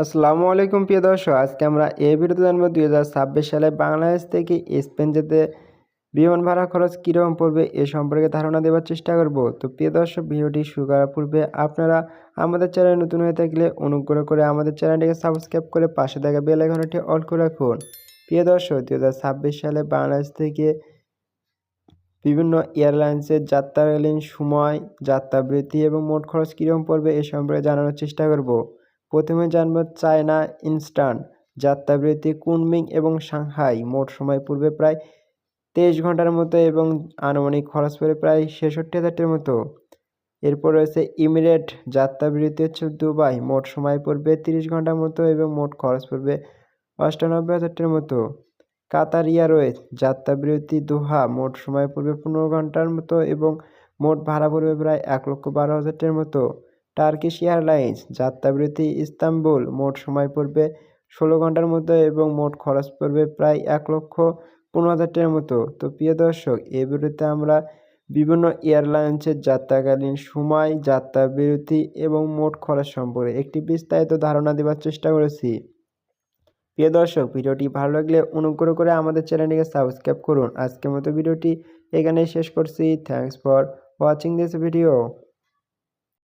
আসসালামু আলাইকুম, প্রিয় দর্শক। আজকে আমরা এই ভিডিওতে জানব দুই হাজার ছাব্বিশ সালে বাংলাদেশ থেকে স্পেন যেতে বিমান ভাড়া খরচ কীরকম পড়বে এ সম্পর্কে ধারণা দেওয়ার চেষ্টা করব। তো প্রিয় দর্শক, ভিডিওটি শুরু করার পূর্বে আপনারা আমাদের চ্যানেল নতুন হয়ে থাকলে অনুগ্রহ করে আমাদের চ্যানেলটিকে সাবস্ক্রাইব করে পাশে থাকা বেল আইকনটি অল করে রাখুন। প্রিয় দর্শক, দুই হাজার ছাব্বিশ সালে বাংলাদেশ থেকে বিভিন্ন এয়ারলাইন্সের যাত্রাকালীন সময়, যাত্রাবৃত্তি এবং মোট খরচ কীরকম পড়বে এ সম্পর্কে জানানোর চেষ্টা করব। প্রথমে জানব চায়না ইনস্টান্ট যাত্রাবৃত্তি কুনমিং এবং সাংহাই। মোট সময় পূর্বে প্রায় তেইশ ঘণ্টার মতো এবং আনুমানিক খরচ পড়ে প্রায় ছেষট্টি হাজারটির মতো। এরপর রয়েছে ইমিরেট যাত্রাবৃত্তি হচ্ছে দুবাই। মোট সময় পড়বে তিরিশ ঘণ্টার মতো এবং মোট খরচ পড়বে অষ্টানব্বই হাজারটির মতো। কাতার এয়ারওয়েজ যাত্রাবিরতি দোহা। মোট সময় পড়বে পনেরো ঘণ্টার মতো এবং মোট ভাড়া পড়বে প্রায় এক লক্ষ বারো হাজারটির মতো। টার্কিশ এয়ারলাইন্স যাত্রাবিরতি ইস্তাম্বুল মোট সময় পড়বে ষোলো ঘণ্টার মতো এবং মোট খরচ পড়বে প্রায় এক লক্ষ পনেরো হাজারটির মতো। তো প্রিয় দর্শক এই ভিডিওতে আমরা বিভিন্ন এয়ারলাইন্সের যাত্রাকালীন সময় যাত্রা বিরতি এবং মোট খরচ সম্পর্কে একটি বিস্তারিত ধারণা দেওয়ার চেষ্টা করেছি। প্রিয় দর্শক, ভিডিওটি ভালো লাগলে অনুগ্রহ করে আমাদের চ্যানেলটিকে সাবস্ক্রাইব করুন। আজকের মতো ভিডিওটি এখানেই শেষ করছি। Thanks for watching this video